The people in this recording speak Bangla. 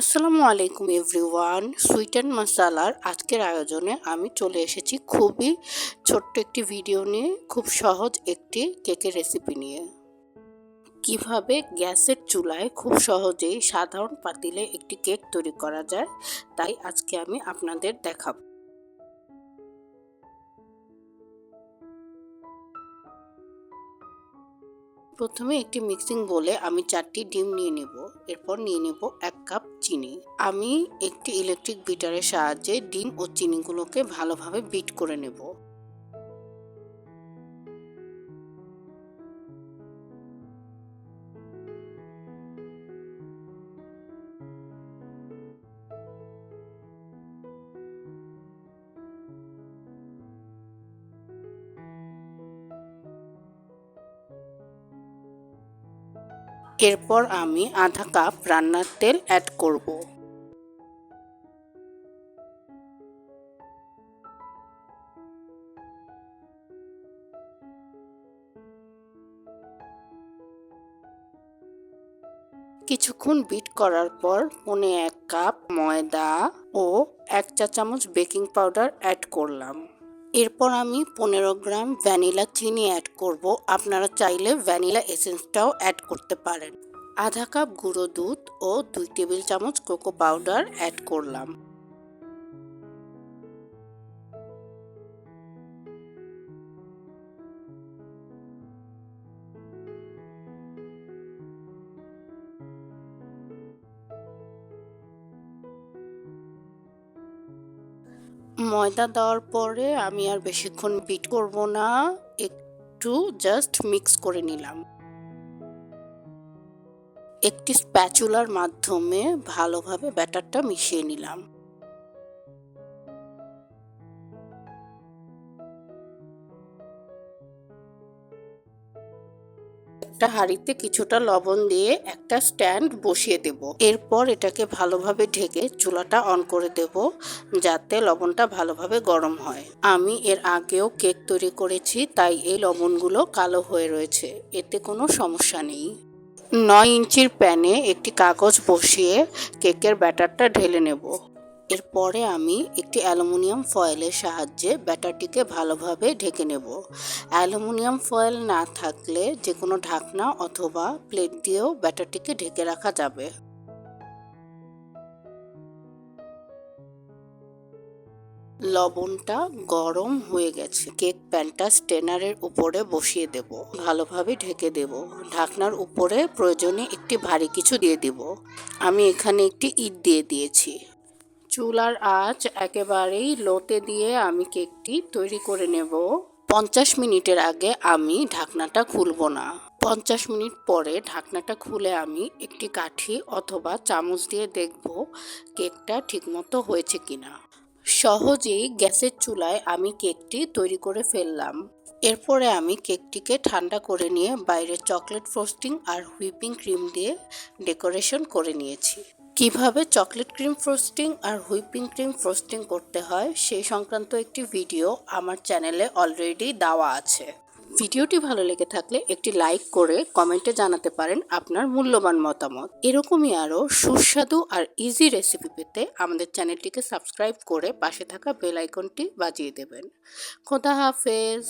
আসসালামু আলাইকুম এভরিওয়ান। সুইট অ্যান্ড মশালার আজকের আয়োজনে আমি চলে এসেছি খুবই ছোট্ট একটি ভিডিও নিয়ে, খুব সহজ একটি কেকের রেসিপি নিয়ে। কীভাবে গ্যাসের চুলায় খুব সহজেই সাধারণ পাতিলে একটি কেক তৈরি করা যায়, তাই আজকে আমি আপনাদের দেখাবো। প্রথমে একটি মিক্সিং বলে আমি চারটি ডিম নিয়ে নেব। এরপর নিয়ে নেব এক কাপ চিনি। আমি একটি ইলেকট্রিক বিটারের সাহায্যে ডিম ও চিনিগুলোকে ভালোভাবে বিট করে নেব। এরপর আমি আধা কাপ রান্নার তেল অ্যাড করব। কিছুক্ষণ বিট করার পর পনে এক কাপ ময়দা ও এক চা চামচ বেকিং পাউডার অ্যাড করলাম। এরপর আমি পনেরো গ্রাম ভ্যানিলা চিনি অ্যাড করব। আপনারা চাইলে ভ্যানিলা এসেন্সটাও অ্যাড করতে পারেন। আধা কাপ গুঁড়ো দুধ ও দুই টেবিল চামচ কোকো পাউডার অ্যাড করলাম। ময়দা দেওয়ার পরে আমি আর বেশিক্ষণ বিট করব না। একটু জাস্ট মিক্স করে নিলাম। একটি স্প্যাচুলার মাধ্যমে ভালোভাবে ব্যাটারটা মিশিয়ে নিলাম। একটা হাঁড়িতে কিছুটা লবণ দিয়ে একটা স্ট্যান্ড বসিয়ে দেব। এরপর এটাকে ভালোভাবে ঢেকে চুলাটা অন করে দেব, যাতে লবণটা ভালোভাবে গরম হয়। আমি এর আগেও কেক তৈরি করেছি, তাই এই লবণগুলো কালো হয়ে রয়েছে। এতে কোনো সমস্যা নেই। নয় ইঞ্চির প্যানে একটি কাগজ বসিয়ে কেকের ব্যাটারটা ঢেলে নেব। এরপরে আমি একটি অ্যালুমিনিয়াম ফয়েলের সাহায্যে ব্যাটারটিকে ভালোভাবে ঢেকে নেব। অ্যালুমিনিয়াম ফয়েল না থাকলে যে কোনো ঢাকনা অথবা প্লেট দিয়েও ব্যাটারটিকে ঢেকে রাখা যাবে। লবণটা গরম হয়ে গেছে। কেক প্যানটা স্টেনারের উপরে বসিয়ে দেব। ভালোভাবে ঢেকে দেব। ঢাকনার উপরে প্রয়োজনে একটি ভারী কিছু দিয়ে দিব। আমি এখানে একটি ইট দিয়ে দিয়েছি। চুলার আঁচ একেবারেই লোতে দিয়ে আমি কেকটি তৈরি করে নেব। পঞ্চাশ মিনিটের আগে আমি ঢাকনাটা খুলব না। পঞ্চাশ মিনিট পরে ঢাকনাটা খুলে আমি একটি কাঠি অথবা চামচ দিয়ে দেখব কেকটা ঠিকমতো হয়েছে কিনা। সহজেই গ্যাসের চুলায় আমি কেকটি তৈরি করে ফেললাম। এরপরে আমি কেকটিকে ঠান্ডা করে নিয়ে বাইরে চকলেট ফ্রোস্টিং আর হুইপিং ক্রিম দিয়ে ডেকোরেশন করে নিয়েছি। কীভাবে চকলেট ক্রিম ফ্রোস্টিং আর হুইপিং ক্রিম ফ্রোস্টিং করতে হয় সেই সংক্রান্ত একটি ভিডিও আমার চ্যানেলে অলরেডি দেওয়া আছে। ভিডিওটি ভালো লেগে থাকলে একটি লাইক করে কমেন্টে জানাতে পারেন আপনার মূল্যবান মতামত। এরকমই আরও সুস্বাদু আর ইজি রেসিপি পেতে আমাদের চ্যানেলটিকে সাবস্ক্রাইব করে পাশে থাকা বেল আইকনটি বাজিয়ে দেবেন। খোদা হাফেজ।